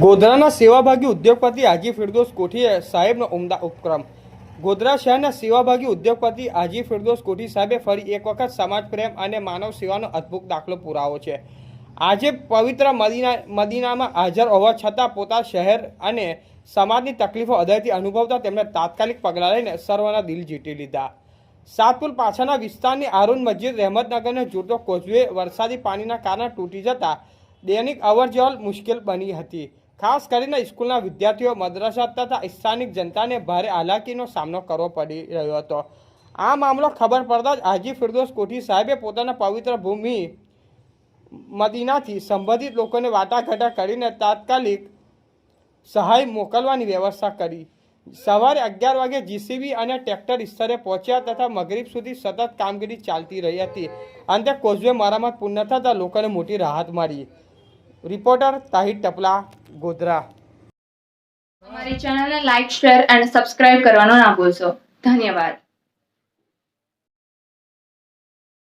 ગોધરાના સેવાભાગી ઉદ્યોગપતિ હાજી ફિરદોસ કોઠી સાહેબનો ઉમદા ઉપક્રમ. ગોધરા શહેરના સેવાભાગી ઉદ્યોગપતિ હાજી ફિરદોસ કોઠી સાહેબે ફરી એક વખત સમાજ પ્રેમ અને માનવ સેવાનો અદ્ભુત દાખલો પુરાવો છે. આજે પવિત્ર મદીના, મદીનામાં હાજર હોવા છતાં પોતા શહેર અને સમાજની તકલીફો હૃદયથી અનુભવતા તેમણે તાત્કાલિક પગલાં લઈને સર્વના દિલ જીતી લીધા. સાતપુર પાછળના વિસ્તારની આરુન મસ્જિદ રહેમતનગરને જોડતો કોઝવે વરસાદી પાણીના કારણે તૂટી જતા દૈનિક અવર મુશ્કેલ બની હતી. ખાસ કરીને સ્કૂલના વિદ્યાર્થીઓ, મદ્રાસા તથા સ્થાનિક જનતાને ભારે હાલાકીનો સામનો કરવો પડી રહ્યો હતો. આ મામલો ખબર પડતા જ હાજી ફિરદોસ કોઠી સાહેબે પોતાના પવિત્ર ભૂમિ મદીનાથી સંબંધિત લોકોને વાટાઘાટા કરીને તાત્કાલિક સહાય મોકલવાની વ્યવસ્થા કરી. સવારે અગિયાર વાગે જીસીબી અને ટ્રેક્ટર સ્તરે પહોંચ્યા તથા મગરીબ સુધી સતત કામગીરી ચાલતી રહી હતી. અંતે કોઝવે મરામત પૂર્ણ થતાં લોકોને મોટી રાહત મળી. રિપોર્ટર તાહિર ટપલા ગોધરા. અમારી ચેનલને લાઈક શેર અને સબસ્ક્રાઇબ કરવાનો ના ભૂલશો. ધન્યવાદ.